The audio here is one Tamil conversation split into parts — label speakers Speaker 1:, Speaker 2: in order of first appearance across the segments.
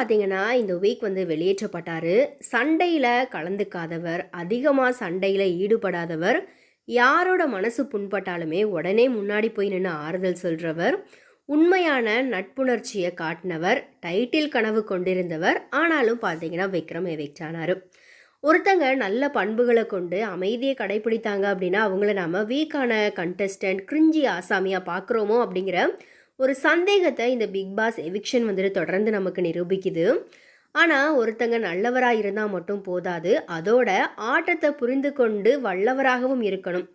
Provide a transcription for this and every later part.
Speaker 1: பார்த்தீங்கன்னா இந்த வீக் வந்து வெளியேற்றப்பட்டார். சண்டையில் கலந்துக்காதவர் அதிகமாக சண்டையில் ஈடுபடாதவர் யாரோட மனசு புண்பட்டாலுமே உடனே முன்னாடி போய் நின்று ஆறுதல் சொல்கிறவர் உண்மையான நட்புணர்ச்சியை காட்டினவர் டைட்டில் கனவு கொண்டிருந்தவர் ஆனாலும் பார்த்தீங்கன்னா விக்ரம் எவிக்ட் ஆனார் ஒருத்தங்க நல்ல பண்புகளை கொண்டு அமைதியை கடைப்பிடித்தாங்க அப்படின்னா அவங்கள நாம வீக்கான கண்டஸ்டன்ட் கிரிஞ்சி ஆசாமியாக பார்க்குறோமோ அப்படிங்கிற ஒரு சந்தேகத்தை இந்த பிக் பாஸ் எவிக்ஷன் வந்துட்டு தொடர்ந்து நமக்கு நிரூபிக்குது. ஆனால் ஒருத்தங்க நல்லவராக இருந்தால் மட்டும் போதாது. அதோட ஆட்டத்தை புரிந்து கொண்டு வல்லவராகவும் இருக்கணும்.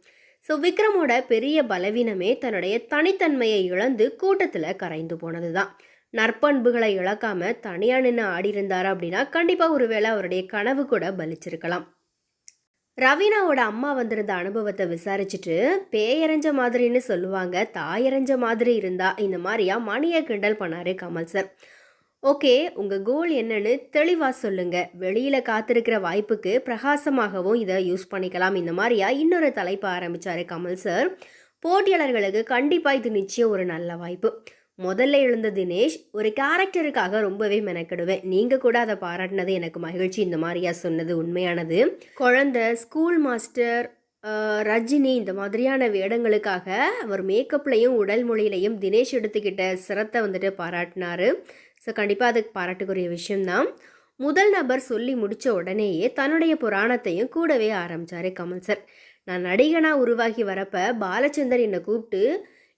Speaker 1: ஸோ விக்ரமோட பெரிய பலவீனமே தன்னுடைய தனித்தன்மையை இழந்து கூட்டத்தில் கரைந்து போனது தான் நற்பண்புகளை இழக்காம தனியாக நின்று ஆடி இருந்தார் அப்படின்னா கண்டிப்பாக ஒருவேளை அவருடைய கனவு கூட பலிச்சிருக்கலாம். ரவீனாவோட அம்மா வந்திருந்த அனுபவத்தை விசாரிச்சுட்டு பேயறிஞ்ச மாதிரின்னு சொல்லுவாங்க தாயறிஞ்ச மாதிரி இருந்தா இந்த மாதிரியா மணியை கிண்டல் பண்ணாரு கமல் சார். ஓகே உங்கள் கோல் என்னன்னு தெளிவாக சொல்லுங்க. வெளியில் காத்திருக்கிற வாய்ப்புக்கு பிரகாசமாகவும் இதை யூஸ் பண்ணிக்கலாம். இந்த மாதிரியா இன்னொரு தலைப்பு ஆரம்பித்தார் கமல் சார். போட்டியாளர்களுக்கு கண்டிப்பாக இது நிச்சயம் ஒரு நல்ல வாய்ப்பு. முதல்ல எழுந்த தினேஷ் ஒரு கேரக்டருக்காக ரொம்பவே மெனக்கிடுவேன். நீங்கள் கூட அதை பாராட்டினது எனக்கு மகிழ்ச்சி. இந்த மாதிரியா சொன்னது உண்மையானது. குழந்தை ஸ்கூல் மாஸ்டர் ரஜினி இந்த மாதிரியான வேடங்களுக்காக அவர் மேக்கப்லையும் உடல் மொழியிலையும் தினேஷ் எடுத்துக்கிட்ட சிரத்தை வந்துட்டு பாராட்டினாரு. ஸோ கண்டிப்பாக அதுக்கு பாராட்டுக்குரிய விஷயம்தான். முதல் நபர் சொல்லி முடித்த உடனேயே தன்னுடைய புராணத்தையும் கூடவே ஆரம்பித்தார் கமல் சார் நான் நடிகனாக உருவாகி வரப்ப பாலச்சந்தர் என்னை கூப்பிட்டு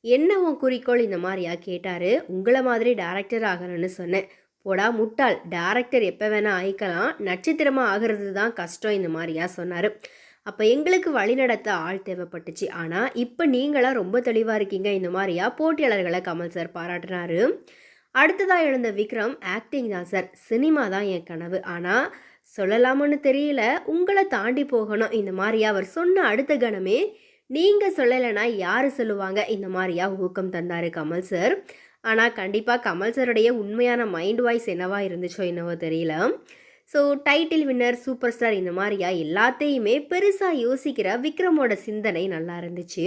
Speaker 1: என்ன உன் குறிக்கோள்? இந்த மாதிரியா? கேட்டார். உங்களை மாதிரி டேரக்டர் ஆகணும்னு சொன்னேன். போடா முட்டாள். டேரக்டர் எப்போ வேணால் ஆயிக்கலாம். நட்சத்திரமாக ஆகிறது தான் கஷ்டம் இந்த மாதிரியா? சொன்னார். அப்போ எங்களுக்கு வழிநடத்த ஆள் தேவைப்பட்டுச்சு. ஆனால் இப்போ நீங்களாம் ரொம்ப தெளிவாக இருக்கீங்க. இந்த மாதிரியா? போட்டியாளர்களை கமல் சார் பாராட்டினாரு. அடுத்ததாக எழுந்த விக்ரம் ஆக்டிங் தான் சார் சினிமா தான் என் கனவு. ஆனால் சொல்லலாமான்னு தெரியல. உங்களை தாண்டி போகணும். இந்த மாதிரியா? அவர் சொன்ன அடுத்த கணமே நீங்கள் சொல்லலைன்னா யார் சொல்லுவாங்க? இந்த மாதிரியா ஊக்கம் தந்தார் கமல் சார். ஆனால் கண்டிப்பாக கமல் சாருடைய உண்மையான மைண்ட் வாய்ஸ் என்னவா இருந்துச்சோ என்னவோ தெரியல. So title winner super star இந்த மாதிரியா எல்லாத்தையுமே பெருசாக யோசிக்கிற விக்ரமோட சிந்தனை நல்லா இருந்துச்சு.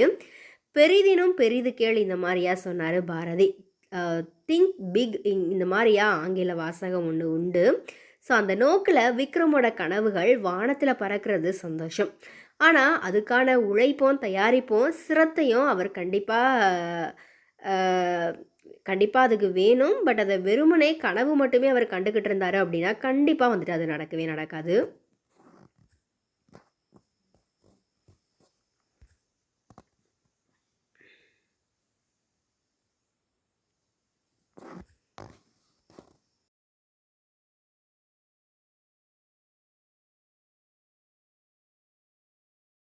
Speaker 1: பெரிதினும் பெரிது கேள் இந்த மாதிரியா சொன்னார் பாரதி. திங்க் பிக் இந்த மாதிரியா ஆங்கில வாசகம் ஒன்று உண்டு. ஸோ அந்த நோக்கில் விக்ரமோட கனவுகள் வானத்தில் பறக்கிறது சந்தோஷம். ஆனால் அதுக்கான உழைப்பும் தயாரிப்பும் சிரத்தையும் அவர் கண்டிப்பாக கண்டிப்பாக அதுக்கு வேணும். பட் அதை வெறுமனே கனவு மட்டுமே அவர் கண்டுக்கிட்டு இருந்தார் அப்படின்னா கண்டிப்பாக வந்துட்டு அது நடக்கவே நடக்காது.